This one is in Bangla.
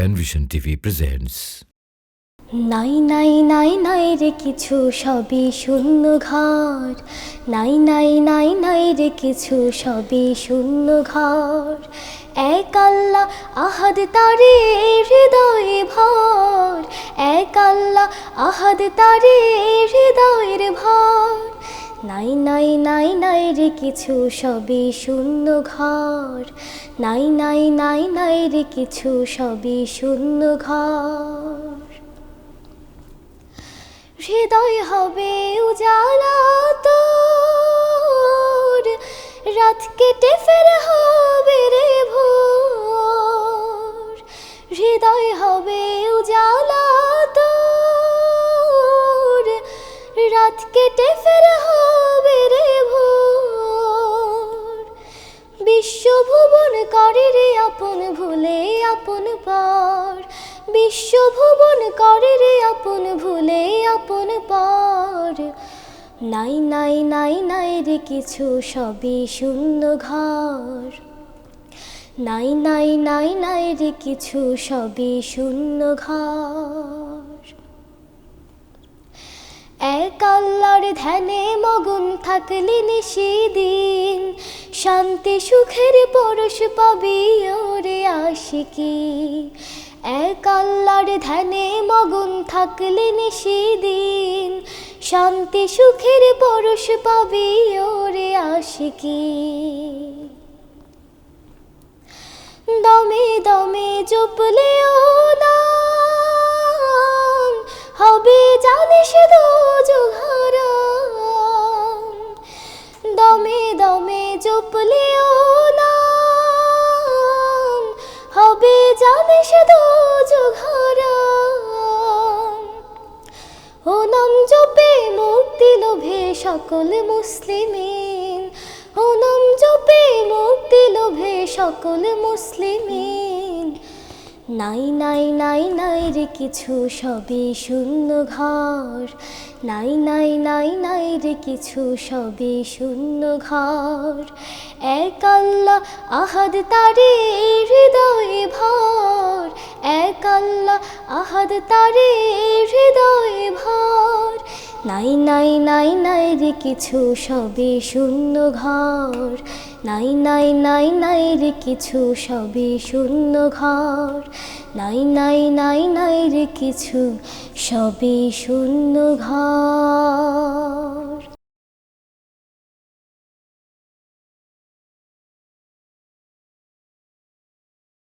Penvision TV presents নাই নাই নাই নাই রে কিছু, সবই শূন্য ঘর। নাই নাই নাই নাই রে কিছু, সবই শূন্য ঘর। এক আল্লাহ আহাদ তারে হৃদয়ে ভর। এক আল্লাহ আহাদ তারে হৃদয়ের ভর। নাই নাই নাই নাই রে কিছু, সবই শূন্য ঘর। নাই নাই নাই নাই রে কিছু, সবই শূন্য ঘর। হৃদয় হবে উজালা তোর, রাত কেটে ফের হবে রে ভোর। হৃদয় হবে উজালা তোর, রাত কেটে ফের বিশ্বভুবন করে রে আপন ভুলে আপন পর। বিশ্বভুবন করে রে আপন ভুলে আপন পর। নাই নাই নাই নাই রে কিছু সবই শূন্য ঘর। নাই নাই নাই নাই রে কিছু সবই শূন্য ঘর। এক আল্লাহর ধ্যানে মগন থাকলে নিশিদিন শান্তি সুখের পরশ পাবি ওরে আশিকি। এক আল্লাহর ধ্যানে মগন থাকলে নিশিদিন। শান্তি সুখের পরশ পাবি ওরে আশিকি। দমে দমে জপলেও সকল মুসলিমিন। ও নাম জপে মুক্তি লোভে সকল মুসলিমিন। নাই নাই নাই নাই রে কিছু, সবই শূন্য ঘর। নাই নাই নাই নাই রে কিছু, সবই শূন্য ঘর। এক আল্লাহ আহাদ তারে হৃদয়ে ভর। এক আল্লাহ আহাদ তারে হৃদয়ে ভর। নাই নাই নাই নাই রে কিছু, সবই শূন্য ঘর। নাই নাই নাই নাই রে কিছু, সবই শূন্য ঘর। নাই নাই নাই নাই রে কিছু, সবই শূন্য ঘর।